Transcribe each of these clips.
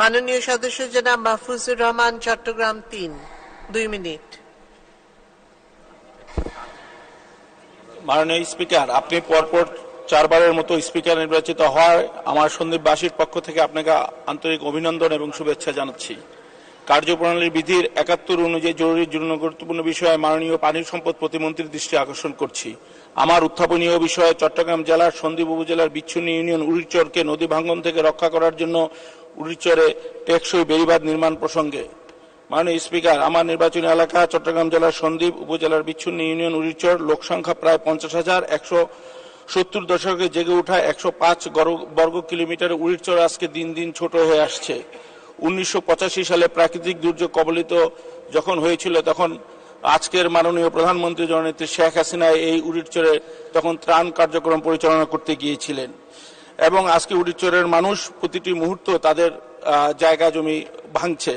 মাননীয় সদস্য জনাব মাহফুজুর রহমান, চট্টগ্রাম তিন। দুই মিনিট। মাননীয় স্পিকার, আপনি পরপর চারবারের মতো স্পিকার নির্বাচিত হওয়ায় আমার সন্দীপবাসীর পক্ষ থেকে আপনাকে আন্তরিক অভিনন্দন এবং শুভেচ্ছা জানাচ্ছি। কার্যপ্রণালীর বিধির একাত্তর অনুযায়ী জরুরি জরুরি গুরুত্বপূর্ণ বিষয়ে মাননীয় পানি সম্পদ প্রতিমন্ত্রীর দৃষ্টি আকর্ষণ করছি। আমার উত্থাপনীয় বিষয়ে চট্টগ্রাম জেলার, সন্দ্বীপ উপজেলার বিচ্ছিন্ন ইউনিয়ন উড়িচরকে নদী ভাঙ্গন থেকে রক্ষা করার জন্য উড়িচরে টেকসই বেড়িবাঁধ নির্মাণ প্রসঙ্গে। মাননীয় স্পিকার, আমার নির্বাচনী এলাকা, চট্টগ্রাম জেলার সন্দ্বীপ উপজেলার বিচ্ছিন্ন ইউনিয়ন উড়িচর লোক সংখ্যা প্রায় পঞ্চাশ হাজার, একশো সত্তর দশকে জেগে ওঠা একশো পাঁচ বর্গ কিলোমিটার উড়িচর আজকে দিন দিন ছোট হয়ে আসছে। উনিশশো পঁচাশি সালে প্রাকৃতিক দুর্যোগ কবলিত যখন হয়েছিল, তখন আজকের মাননীয় প্রধানমন্ত্রী জননেত্রী শেখ হাসিনা এই উড়িচরে তখন ত্রাণ কার্যক্রম পরিচালনা করতে গিয়েছিলেন। এবং আজকে উড়িচরের মানুষ প্রতিটি মুহূর্ত তাদের জায়গা জমি ভাঙছে।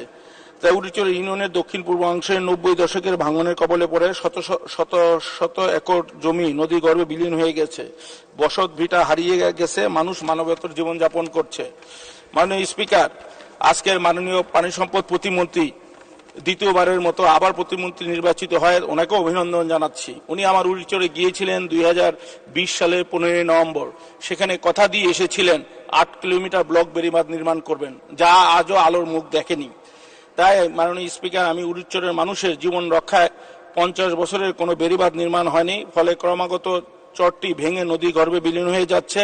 তাই উড়িচর ইউনিয়নের দক্ষিণ পূর্ব অংশের নব্বই দশকের ভাঙনের কবলে পড়ে শত শত শত একর জমি নদী গর্ভে বিলীন হয়ে গেছে। বসত ভিটা হারিয়ে গেছে, মানুষ মানবতর জীবনযাপন করছে। মাননীয় স্পিকার, আজকের মাননীয় পানি সম্পদ প্রতিমন্ত্রী দ্বিতীয়বারের মতো আবার প্রতিমন্ত্রী নির্বাচিত হয় ওনাকে অভিনন্দন জানাচ্ছি। উনি আমার উড়িচরে গিয়েছিলেন দু হাজার বিশ সালের পনেরোই নভেম্বর। সেখানে কথা দিয়ে এসেছিলেন, আট কিলোমিটার ব্লক বেরিবাঁধ নির্মাণ করবেন, যা আজও আলোর মুখ দেখেনি। তাই মাননীয় স্পিকার, আমি উড়িচরের মানুষের জীবন রক্ষায় পঞ্চাশ বছরের কোনো বেড়িবাঁধ নির্মাণ হয়নি, ফলে ক্রমাগত চরটি ভেঙে নদী গর্ভে বিলীন হয়ে যাচ্ছে।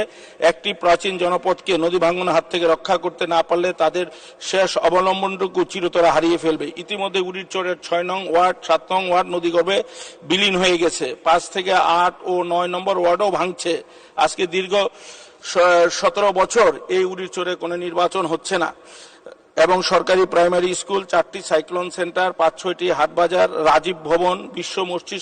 একটি প্রাচীন জনপদকে নদী ভাঙনের হাত থেকে রক্ষা করতে না পারলে তাদের শেষ অবলম্বনটুকু চিরতরা হারিয়ে ফেলবে। ইতিমধ্যে উড়িরচরের ছয় নং ওয়ার্ড, সাত নং ওয়ার্ড নদী গর্ভে বিলীন হয়ে গেছে। পাঁচ থেকে আট ও নয় নম্বর ওয়ার্ডও ভাঙছে। আজকে দীর্ঘ সতেরো বছর এই উড়িরচরে কোনো নির্বাচন হচ্ছে না। এবং সরকারি প্রাইমারি স্কুল, চারটি সাইক্লোন সেন্টার, পাঁচ ছয়টি হাটবাজার, রাজীব ভবন, বিশ্ব মসজিদ